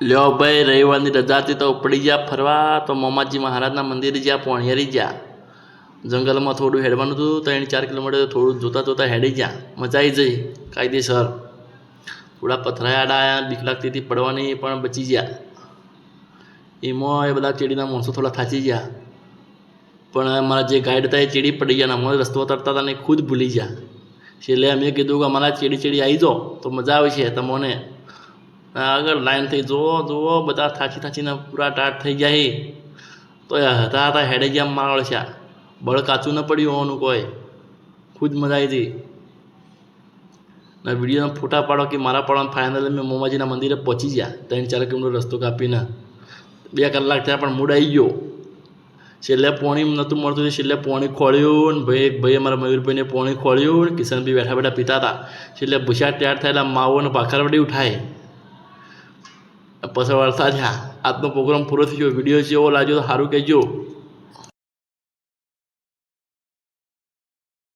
લ્યો ભાઈ, રવિવારની રજાથી તો ઉપડી ગયા ફરવા. તો મોમાજી મહારાજના મંદિરે જ્યાં પોણિયારી ગયા જંગલમાં થોડું હેડવાનું હતું ત્રણ ચાર કિલોમીટર થોડું જોતા જોતા હેડી ગયા મજા આવી જઈ, કાયદેસર. થોડા પથરાયાડા બીક લાગતી હતી પડવાની, પણ બચી ગયા એમાં એ બધા ચેડીના માણસો થોડા થાચી ગયા પણ અમારા જે ગાઈડ હતા એ ચેડી પડી ગયા અમારે રસ્તો તરતા હતા ને ખુદ ભૂલી ગયા છેલ્લે અમે કીધું કે અમારા ચેડી ચેડી આવી જાઓ, તો મજા આવે છે, તમને. આગળ લાઈનથી જુઓ જુઓ, બધા થાચી થાચીને પૂરા ટાટ થઈ જાય તો એ હતા હતા હેડે ગયા માળ છે. બળ કાચું ન પડ્યું હોવાનું કોઈ. ખુદ મજા આવી હતી. ને વિડીયોના ફોટા પાડો કે મારા પાડો ફાઇનલ મેં મોમાજીના મંદિરે પહોંચી ગયા. ત્રણ ચાર કિલોમીટર રસ્તો કાપીને. બે કલાક થયા પણ મૂડ આવી ગયો. છેલ્લે પોણી નહોતું મળતું હતું છેલ્લે પોણી ખોળ્યું ને ભાઈ એક ભાઈ અમારા મયુરભાઈને પોણી ખોળ્યું કિશનભાઈ બેઠા બેઠા પીતા હતા. છેલ્લે ભૂસા તૈયાર થયેલા માવો અને ભાખરવડી ઉઠાય પછી વરસાદ થયા આજનો પ્રોગ્રામ પૂરો થઈ ગયો. વીડિયો જેવો લાગ્યો તો સારું કહેજો.